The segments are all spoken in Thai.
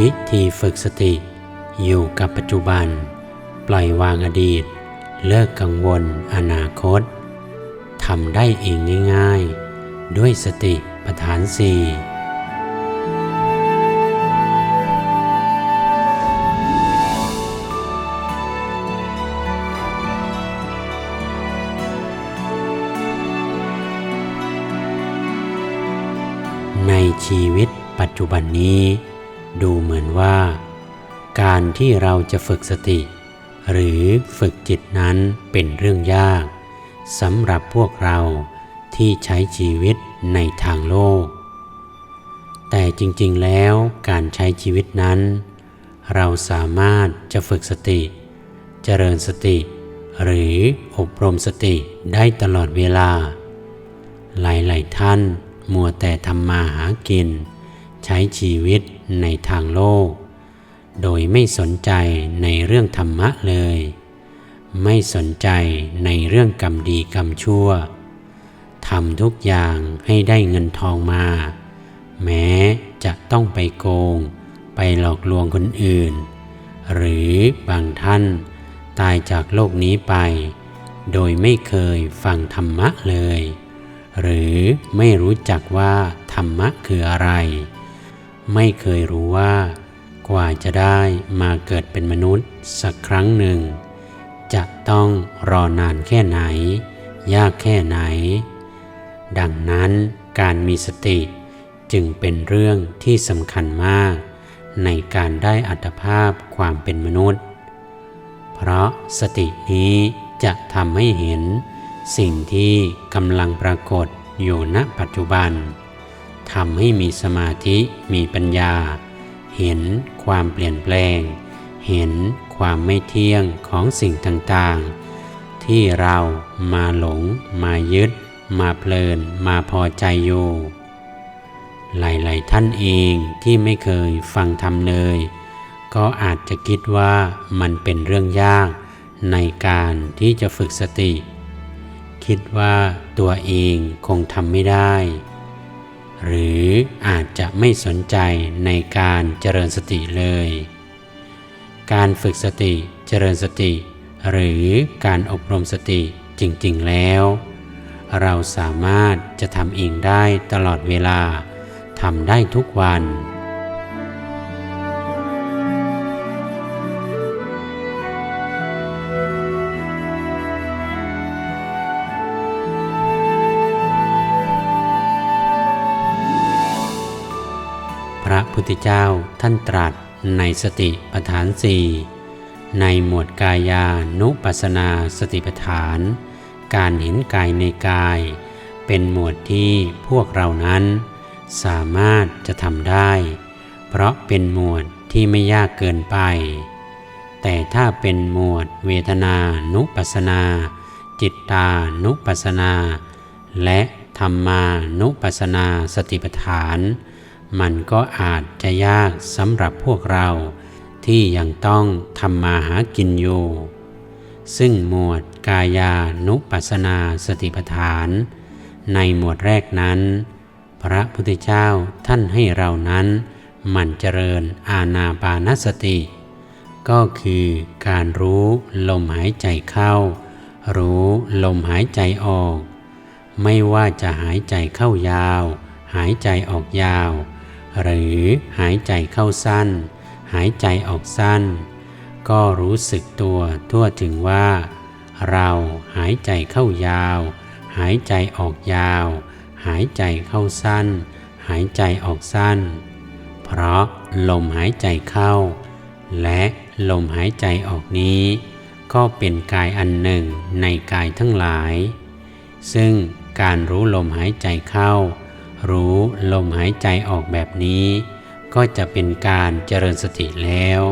วิธีฝึกสติ อยู่กับปัจจุบัน ปล่อยวางอดีต เลิกกังวลอนาคตทำได้เองง่ายๆ ด้วยสติปัฏฐานสี่ในชีวิตปัจจุบันนี้ ดูเหมือนว่า การที่เราจะฝึกสติ หรือฝึกจิตนั้นเป็นเรื่องยากสำหรับพวกเราที่ใช้ชีวิตในทางโลก แต่จริงๆแล้วการใช้ชีวิตนั้น เราสามารถจะฝึกสติ เจริญสติ หรืออบรมสติได้ตลอดเวลา หลายๆท่านมัวแต่ทำมาหากิน ใช้ชีวิตในทางโลก โดยไม่สนใจในเรื่องธรรมะเลย ไม่สนใจในเรื่องกรรมดีกรรมชั่วทำทุกอย่างให้ได้เงินทองมา แม้จะต้องไปโกง ไปหลอกลวงคนอื่น หรือบางท่านตายจากโลกนี้ไป โดยไม่เคยฟังธรรมะเลย หรือไม่รู้จักว่าธรรมะคืออะไร ไม่เคยรู้ว่า กว่าจะได้มาเกิดเป็นมนุษย์สักครั้งหนึ่ง จะต้องรอนานแค่ไหน ยากแค่ไหน ดังนั้นการมีสติจึงเป็นเรื่องที่สำคัญมาก ในการได้อัตภาพความเป็นมนุษย์ เพราะสตินี้จะทำให้เห็น สิ่งที่กำลังปรากฏอยู่ณปัจจุบัน ทำให้มีสมาธิมีปัญญา เห็นความเปลี่ยนแปลง เห็นความไม่เที่ยงของสิ่งต่างๆ ที่เรามาหลง มายึด มาเพลิน มาพอใจอยู่ หลายๆท่านเองที่ไม่เคยฟังธรรมเลย ก็อาจจะคิดว่ามันเป็นเรื่องยากในการที่จะฝึกสติ คิดว่าตัวเองคงทำไม่ได้ หรืออาจจะไม่สนใจในการเจริญสติเลย การฝึกสติเจริญสติ หรือการอบรมสติจริงๆแล้ว เราสามารถจะทำเองได้ตลอดเวลาทำได้ทุกวัน ระพุทธเจ้าท่านตรัสในสติปัฏฐานสี่ในหมวดกายานุปัสนาสติปัฏฐาน การเห็นกายในกาย เป็นหมวดที่พวกเรานั้น สามารถจะทำได้ เพราะเป็นหมวดที่ไม่ยากเกินไป แต่ถ้าเป็นหมวดเวทนานุปัสนา จิตตานุปัสนา และธรรมานุปัสนาสติปัฏฐาน มันก็อาจจะยากสำหรับพวกเราที่ยังต้องทำมาหากินอยู่ ซึ่งหมวดกายานุปัสนาสติปัฏฐาน ในหมวดแรกนั้น พระพุทธเจ้าท่านให้เรานั้นหมั่นเจริญอาณาปานสติ ก็คือการรู้ลมหายใจเข้า รู้ลมหายใจออก ไม่ว่าจะหายใจเข้ายาว หายใจออกยาว หรือหายใจเข้าสั้น หายใจออกสั้น ก็รู้สึกตัวทั่วถึงว่า เราหายใจเข้ายาว หายใจออกยาว หายใจเข้าสั้น หายใจออกสั้น เพราะลมหายใจเข้า และลมหายใจออกนี้ ก็เป็นกายอันหนึ่งในกายทั้งหลาย ซึ่งการรู้ลมหายใจเข้า รู้ลมหายใจออกแบบนี้ ก็จะเป็นการเจริญสติแล้ว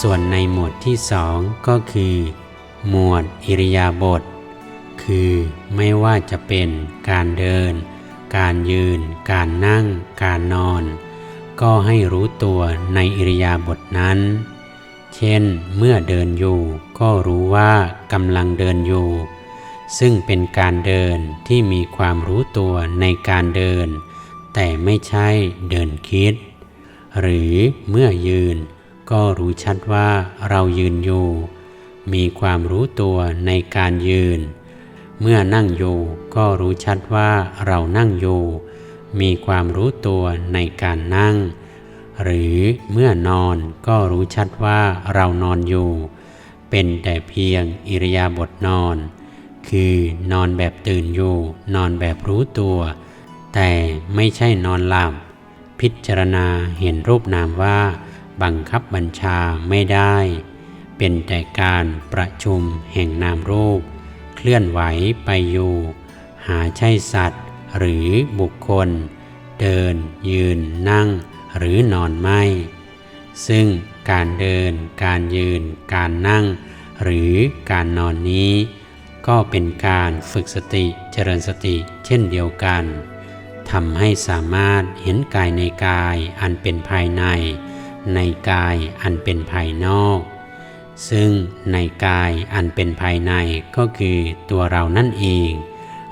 ส่วนในหมวดที่สองก็คือ หมวดอิริยาบถคือไม่ว่าจะเป็นการเดิน การยืน การนั่ง การนอน ก็ให้รู้ตัวในอิริยาบถนั้น เช่น เมื่อเดินอยู่ก็รู้ว่ากำลังเดินอยู่ ซึ่งเป็นการเดินที่มีความรู้ตัวในการเดิน แต่ไม่ใช่เดินคิด หรือเมื่อยืน ก็รู้ชัดว่าเรายืนอยู่ มีความรู้ตัวในการยืน เมื่อนั่งอยู่ก็รู้ชัดว่าเรานั่งอยู่ มีความรู้ตัวในการนั่ง หรือเมื่อนอนก็รู้ชัดว่าเรานอนอยู่ เป็นแต่เพียงอิริยาบถนอน คือนอนแบบตื่นอยู่ นอนแบบรู้ตัว แต่ไม่ใช่นอนหลับ พิจารณาเห็นรูปนามว่า บังคับบัญชาไม่ได้ เป็นแต่การประชุมแห่งนามรูป เคลื่อนไหวไปอยู่ หาใช่สัตว์ หรือบุคคล เดิน ยืน นั่ง หรือนอนไม่ ซึ่งการเดิน การยืน การนั่ง หรือการนอนนี้ ก็เป็นการฝึกสติเจริญสติเช่นเดียวกันทำให้สามารถเห็นกายในกายอันเป็นภายใน ในกายอันเป็นภายนอก ซึ่งในกายอันเป็นภายในก็คือตัวเรานั่นเอง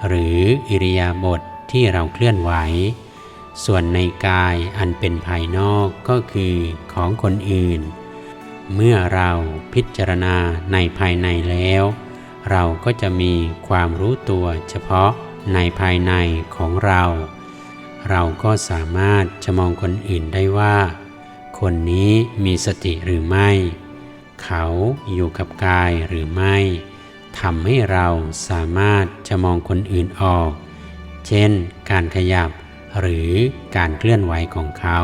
หรืออิริยาบถทที่เราเคลื่อนไหว ส่วนในกายอันเป็นภายนอกก็คือของคนอื่น เมื่อเราพิจารณาในภายในแล้ว เราก็จะมีความรู้ตัวเฉพาะในภายในของเรา เราก็สามารถจะมองคนอื่นได้ว่า คนนี้มีสติหรือไม่ เขาอยู่กับกายหรือไม่ทำให้เราสามารถจะมองคนอื่นออก เช่น การขยับหรือการเคลื่อนไหวของเขา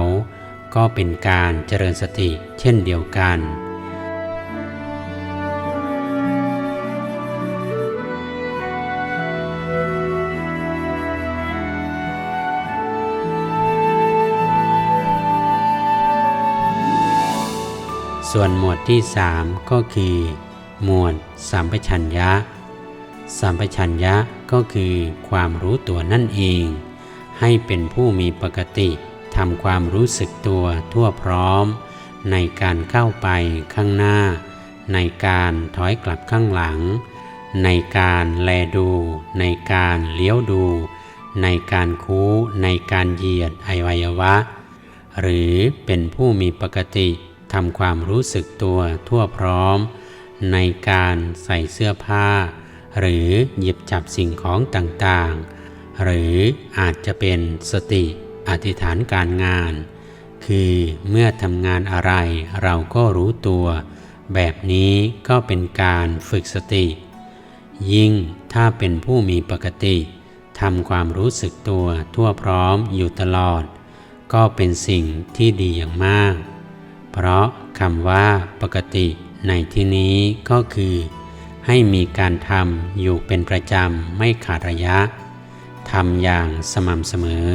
ก็เป็นการเจริญสติเช่นเดียวกัน ส่วนหมวดที่สามก็คือ หมวดสัมปชัญญะ สัมปชัญญะก็คือความรู้ตัวนั่นเอง ให้เป็นผู้มีปกติทำความรู้สึกตัวทั่วพร้อม ในการเข้าไปข้างหน้า ในการถอยกลับข้างหลัง ในการแลดู ในการเลี้ยวดู ในการคู้ในการเหยียดอวัยวะ หรือเป็นผู้มีปกติ ทำความรู้สึกตัวทั่วพร้อม ในการใส่เสื้อผ้า หรือหยิบจับสิ่งของต่างๆ หรืออาจจะเป็นสติอธิษฐานการงาน คือเมื่อทำงานอะไรเราก็รู้ตัว แบบนี้ก็เป็นการฝึกสติ ยิ่งถ้าเป็นผู้มีปกติทำความรู้สึกตัวทั่วพร้อมอยู่ตลอด ก็เป็นสิ่งที่ดีอย่างมาก เพราะคำว่าปกติในที่นี้ก็คือ ให้มีการทำอยู่เป็นประจำไม่ขาดระยะทำอย่างสม่ำเสมอ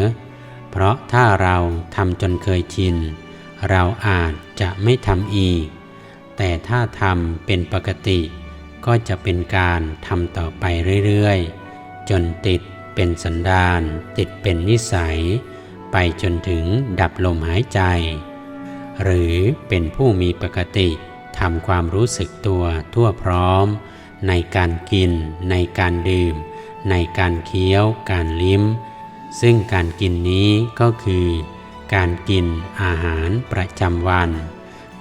เพราะถ้าเราทำจนเคยชิน เราอาจจะไม่ทำอีก แต่ถ้าทำเป็นปกติ ก็จะเป็นการทำต่อไปเรื่อยๆ จนติดเป็นสันดานติดเป็นนิสัย ไปจนถึงดับลมหายใจ หรือเป็นผู้มีปกติทำความรู้สึกตัวทั่วพร้อม ในการกิน ในการดื่ม ในการเคี้ยว การลิ้ม ซึ่งการกินนี้ก็คือ การกินอาหารประจำวัน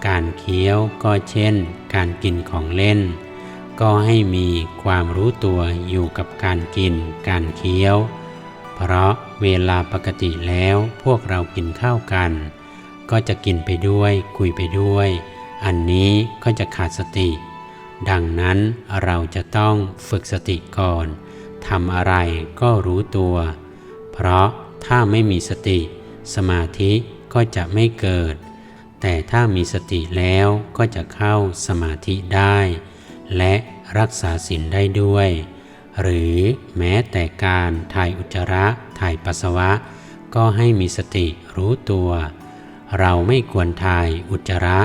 การเคี้ยวก็เช่น การกินของเล่น ก็ให้มีความรู้ตัวอยู่กับการกิน การเคี้ยว เพราะเวลาปกติแล้วพวกเรากินข้าวกัน ก็จะกินไปด้วยคุยไปด้วย อันนี้ก็จะขาดสติ ดังนั้นเราจะต้องฝึกสติก่อนทำอะไรก็รู้ตัว เพราะถ้าไม่มีสติ สมาธิก็จะไม่เกิด แต่ถ้ามีสติแล้วก็จะเข้าสมาธิได้ และรักษาศีลได้ด้วย หรือแม้แต่การถ่ายอุจจาระถ่ายปัสสาวะ ก็ให้มีสติรู้ตัว เราไม่ควรถ่ายอุจจาระ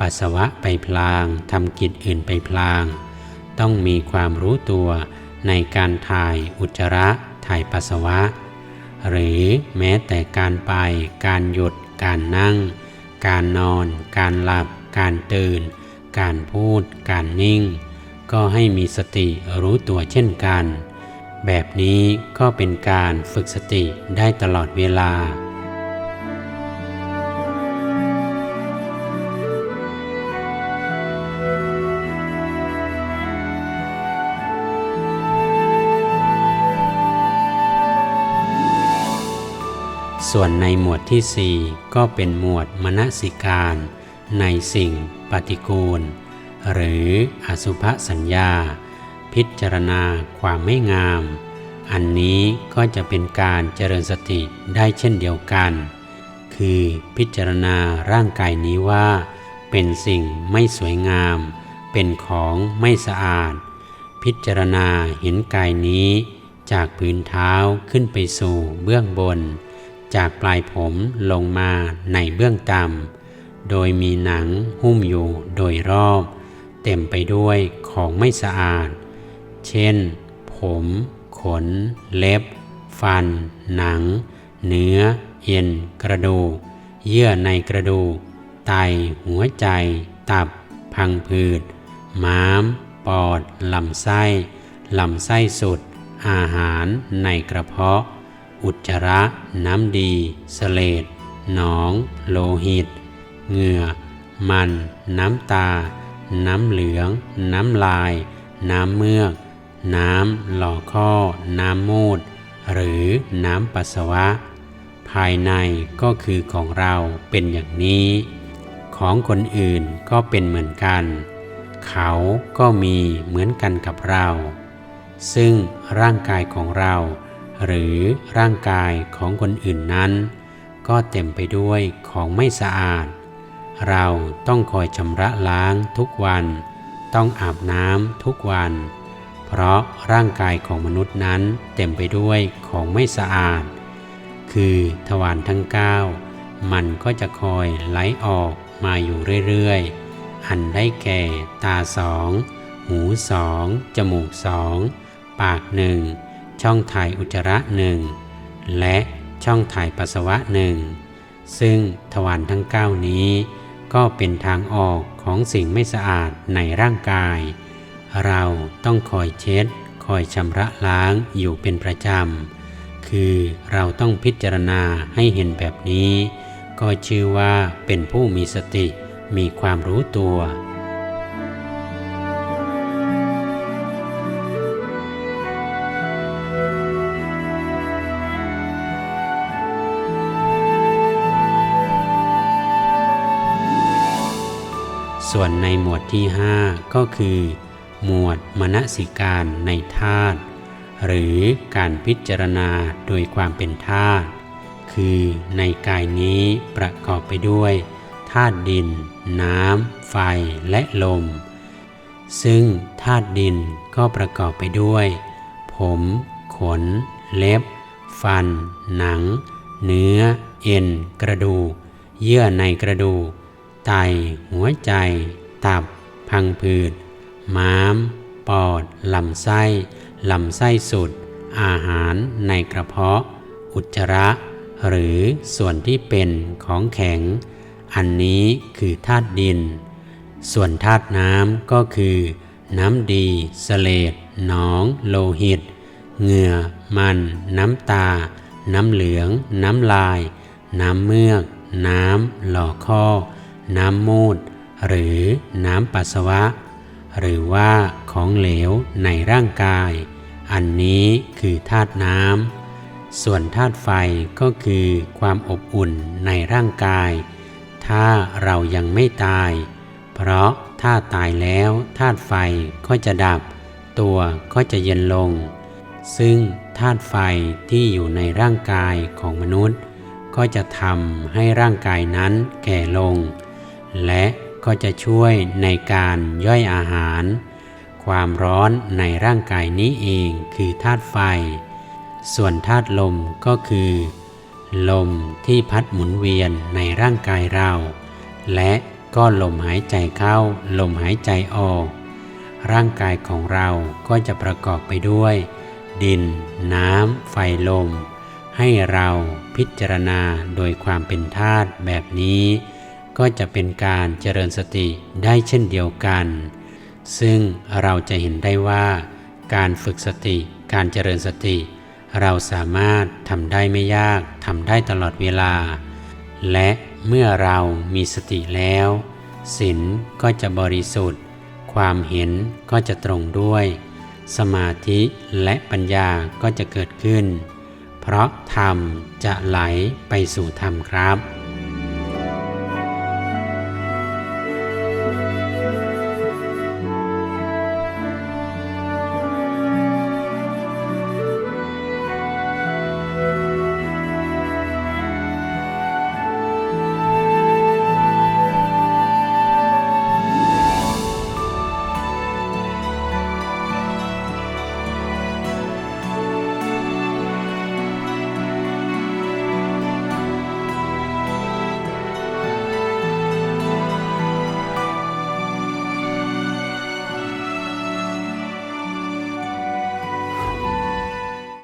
ปัสสาวะไปพลางทำกิจอื่นไปพลาง ต้องมีความรู้ตัวในการถ่ายอุจจาระถ่ายปัสสาวะ หรือแม้แต่การไป การหยุด การนั่ง การนอน การหลับ การตื่น การพูด การนิ่ง ก็ให้มีสติรู้ตัวเช่นกัน แบบนี้ก็เป็นการฝึกสติได้ตลอดเวลา ส่วนในหมวดที่สี่ก็เป็นหมวดมนสิการ ในสิ่งปฏิกูล หรืออสุภสัญญา พิจารณาความไม่งาม อันนี้ก็จะเป็นการเจริญสติได้เช่นเดียวกัน คือพิจารณาร่างกายนี้ว่า เป็นสิ่งไม่สวยงาม เป็นของไม่สะอาด พิจารณาเห็นกายนี้ จากพื้นเท้าขึ้นไปสู่เบื้องบน จากปลายผมลงมาในเบื้องต่ำ โดยมีหนังหุ้มอยู่โดยรอบ เต็มไปด้วยของไม่สะอาด เช่น ผม ขน เล็บ ฟัน หนัง เนื้อ เอ็น กระดูก เยื่อในกระดูก ไต หัวใจ ตับ พังผืด ม้าม ปอด ลำไส้ ลำไส้สุด อาหารในกระเพาะ อุจจาระ น้ำดีสเลดหนอง โลหิต เหงื่อ มัน น้ำตา น้ำเหลือง น้ำลาย น้ำเมือก น้ำหล่อข้อ น้ำมูด หรือน้ำปัสสาวะ ภายในก็คือของเราเป็นอย่างนี้ ของคนอื่นก็เป็นเหมือนกัน เขาก็มีเหมือนกันกับเรา ซึ่งร่างกายของเรา หรือร่างกายของคนอื่นนั้น ก็เต็มไปด้วยของไม่สะอาด เราต้องคอยชำระล้างทุกวัน ต้องอาบน้ำทุกวัน เพราะร่างกายของมนุษย์นั้นเต็มไปด้วยของไม่สะอาด คือทวารทั้งเก้ามันก็จะคอยไหลออกมาอยู่เรื่อยๆ อันได้แก่ตาสอง หูสอง จมูกสอง ปากหนึ่ง ช่องถ่ายอุจจาระหนึ่งและช่องถ่ายปัสสาวะหนึ่งซึ่งทวารทั้งเก้านี้ ก็เป็นทางออกของสิ่งไม่สะอาดในร่างกาย เราต้องคอยเช็ด คอยชำระล้างอยู่เป็นประจำ คือเราต้องพิจารณาให้เห็นแบบนี้ ก็ชื่อว่าเป็นผู้มีสติมีความรู้ตัว วนในหมวดที่ 5 ก็คือ หมวดมนสิการในธาตุหรือการพิจารณาโดยความเป็นธาตุคือในกายนี้ประกอบไปด้วยธาตุดิน น้ำ ไฟและลม ซึ่งธาตุดินก็ประกอบไปด้วย ผม ขน เล็บ ฟัน หนัง เนื้อ เอ็น กระดูกเยื่อในกระดูก ไต หัวใจ ตับ พังผืด ม้าม ปอด ลำไส้ ลำไส้สุด อาหารในกระเพาะ อุจจาระ หรือส่วนที่เป็นของแข็ง อันนี้คือธาตุดิน ส่วนธาตุน้ำก็คือ น้ำดีสเลดหนอง โลหิต เหงื่อ มัน น้ำตา น้ำเหลือง น้ำลาย น้ำเมือก น้ำ หล่อข้อ น้ำมูด หรือน้ำปัสสาวะ หรือว่าของเหลวในร่างกาย อันนี้คือธาตุน้ำ ส่วนธาตุไฟก็คือความอบอุ่นในร่างกาย ถ้าเรายังไม่ตาย เพราะถ้าตายแล้วธาตุไฟก็จะดับ ตัวก็จะเย็นลง ซึ่งธาตุไฟที่อยู่ในร่างกายของมนุษย์ ก็จะทำให้ร่างกายนั้นแก่ลง และก็จะช่วยในการย่อยอาหาร ความร้อนในร่างกายนี้เองคือธาตุไฟ ส่วนธาตุลมก็คือ ลมที่พัดหมุนเวียนในร่างกายเรา และก็ลมหายใจเข้า ลมหายใจออก ร่างกายของเราก็จะประกอบไปด้วย ดิน น้ำ ไฟลม ให้เราพิจารณาโดยความเป็นธาตุแบบนี้ ก็จะเป็นการเจริญสติได้เช่นเดียวกัน ซึ่งเราจะเห็นได้ว่า การฝึกสติ การเจริญสติ เราสามารถทำได้ไม่ยากทำได้ตลอดเวลา และเมื่อเรามีสติแล้วศีลก็จะบริสุทธิ์ ความเห็นก็จะตรงด้วย สมาธิและปัญญาก็จะเกิดขึ้น เพราะธรรมจะไหลไปสู่ธรรมครับ